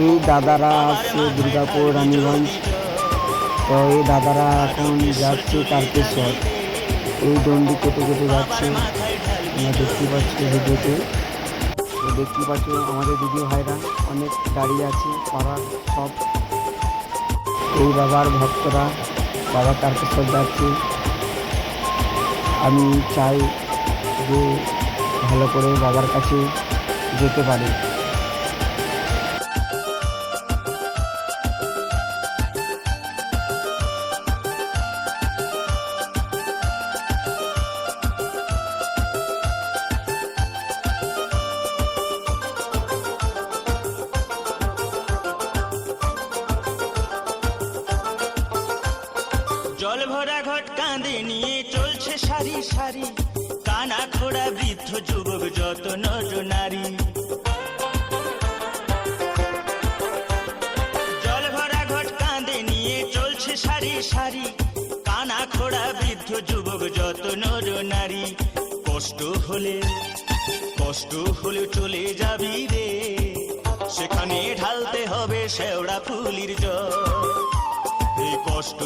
এই দাদারা আসছে দুর্গাপুর, রানীগঞ্জ। তো এই দাদারা এখন যাচ্ছে তারকেশ্বর। এই দণ্ডি কেটে কেটে যাচ্ছে। আমরা দেখতে পাচ্ছি ভিডিওতে। তো দেখতে পাচ্ছ আমাদের দিদি ভাইরা অনেক দাঁড়িয়ে আছে পাড়ার সব। এই বাবার ভক্তরা, বাবা তারকেশ্বর যাচ্ছে। আমি চাই যে ভালো করে বাবার কাছে যেতে পারি। জল ভরা ঘট কাঁদে নিয়ে চলছে সারি সারি। কানা খোড়া বৃদ্ধ যুবক যত নর নারী। জল ভরা ঘট কাঁদে নিয়ে চলছে সারি সারি। কানা খোড়া বৃদ্ধ যুবক যত নর নারী। কষ্ট হলে কষ্ট হলে চলে যাবি রে। সেখানে ঢালতে হবে শেওড়া ফুলির জল। কষ্ট